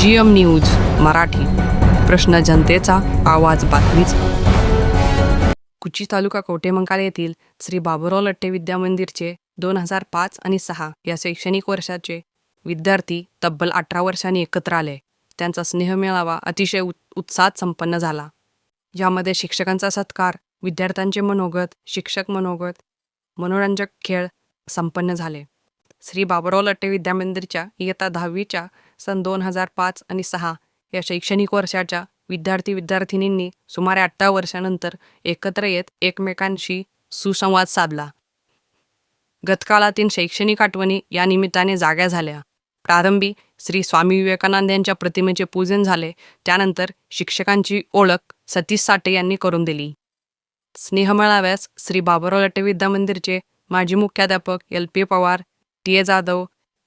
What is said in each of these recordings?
जी M news Marathi. प्रश्न जनतेचा आवाज बातमीच. कुची तालुका कोटेमंकाळ येथील श्री बाबुराव लट्टे विद्या मंदिरचे दोन हजार पाच आणि सहा या शैक्षणिक वर्षाचे विद्यार्थी तब्बल अठरा वर्षांनी एकत्र आले. त्यांचा स्नेह मेळावा अतिशय उत् उत्साहात संपन्न झाला. यामध्ये शिक्षकांचा सत्कार विद्यार्थ्यांचे मनोगत शिक्षक मनोगत मनोरंजक खेळ संपन्न झाले. श्री बाबुराव लट्टे विद्यामंदिरच्या इयत्ता दहावीच्या सन दोन हजार पाच आणि सहा या शैक्षणिक वर्षाच्या विद्यार्थी विद्यार्थिनींनी सुमारे अठरा वर्षानंतर एकत्र येत एकमेकांशी सुसंवाद साधला. गतकाळातील शैक्षणिक आठवणी या निमित्ताने जाग्या झाल्या. प्रारंभी श्री स्वामी विवेकानंद यांच्या प्रतिमेचे पूजन झाले. त्यानंतर शिक्षकांची ओळख सतीश साठे यांनी करून दिली. स्नेहमेळाव्यास श्री बाबुराव लटे विद्या मंदिरचे माजी मुख्याध्यापक L P Pawar T A Jadhav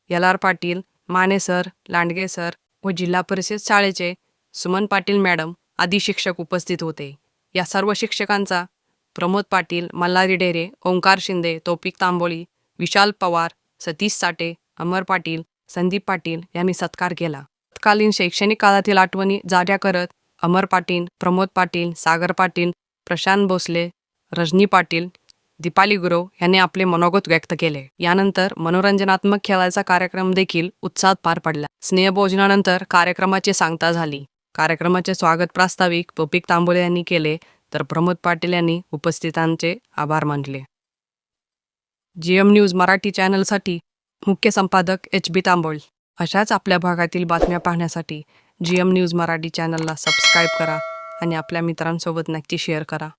L R Patil Mane sir Landge sir व जिल्हा परिषद शाळेचे सुमन पाटील मॅडम आदी शिक्षक उपस्थित होते. या सर्व शिक्षकांचा प्रमोद पाटील मल्हारी डेरे ओंकार शिंदे तौपिक तांबोळी विशाल पवार सतीश साठे अमर पाटील संदीप पाटील यांनी सत्कार केला. तत्कालीन शैक्षणिक काळातील आठवणी जाड्या करत अमर पाटील प्रमोद पाटील सागर पाटील प्रशांत भोसले रजनी पाटील दीपाली गुरव यांनी आपले मनोगत व्यक्त केले. यानंतर मनोरंजनात्मक खेळाचा कार्यक्रम देखील उत्साहात पार पडला. स्नेहभोजनानंतर कार्यक्रमाची सांगता झाली. कार्यक्रमाचे स्वागत प्रास्ताविक पपिक तांबोळे यांनी केले तर प्रमोद पाटील यांनी उपस्थितांचे आभार मानले. जी एम न्यूज मराठी चॅनलसाठी मुख्य संपादक एच बी तांबोळ अशाच आपल्या भागातील बातम्या पाहण्यासाठी जी एम न्यूज मराठी चॅनलला सबस्क्राईब करा आणि आपल्या मित्रांसोबत नक्की शेअर करा.